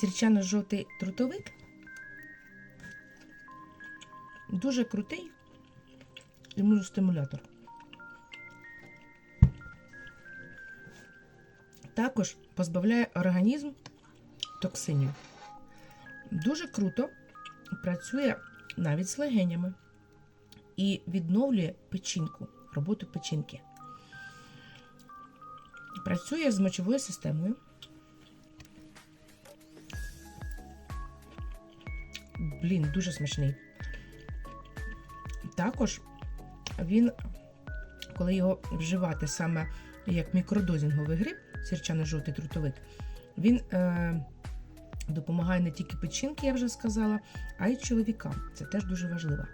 сірчано-жовтий трутовик дуже крутий імуностимулятор. Також позбавляє організм токсинів. Дуже круто працює навіть з легенями і відновлює печінку, роботу печінки. Працює з мочовою системою. Блін, дуже смачний. Також він, коли його вживати саме як мікродозінговий гриб, сірчано-жовтий трутовик, він е, допомагає не тільки печінки, я вже сказала, а й чоловікам. Це теж дуже важливо.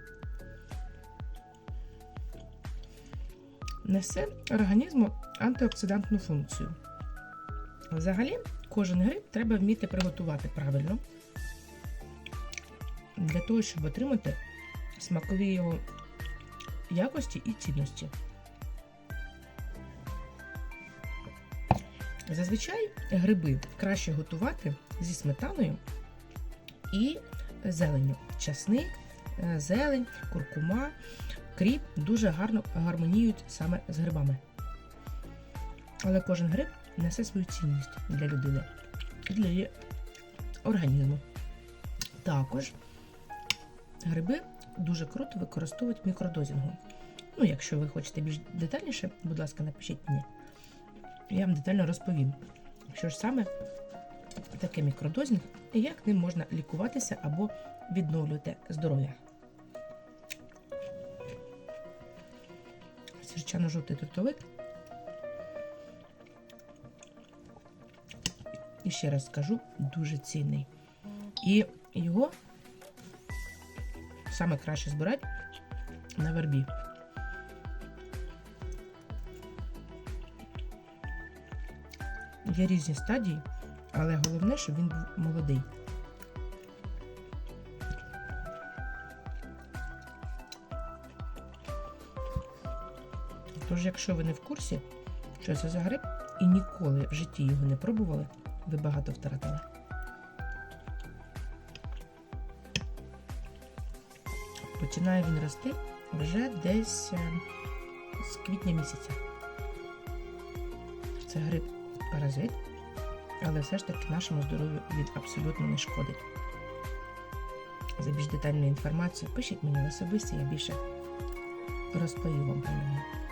Несе організму антиоксидантну функцію. Взагалі, кожен гриб треба вміти приготувати правильно для того, щоб отримати смакові його якості і цінності. Зазвичай гриби краще готувати зі сметаною і зеленню. Часник, е, зелень, куркума, кріп дуже гарно гармоніюють саме з грибами. Але кожен гриб несе свою цінність для людини і для її організму. Також гриби дуже круто використовують мікродозінгу. Ну, якщо ви хочете більш детальніше, будь ласка, напишіть мені. Я вам детально розповім, що ж саме таке мікродозінг і як ним можна лікуватися або відновлювати здоров'я. Сірчано-жовтий трутовик. І ще раз скажу, дуже цінний. І його саме краще збирати на вербі. Є різні стадії, але головне, щоб він був молодий. Тож, якщо ви не в курсі, що це за гриб, і ніколи в житті його не пробували, ви багато втратили. Починає він рости вже десь е, з квітня місяця. Це гриб паразит, але все ж таки нашому здоров'ю він абсолютно не шкодить. За більш детальною інформацію пишіть мені в особисті, я більше розповім вам про нього.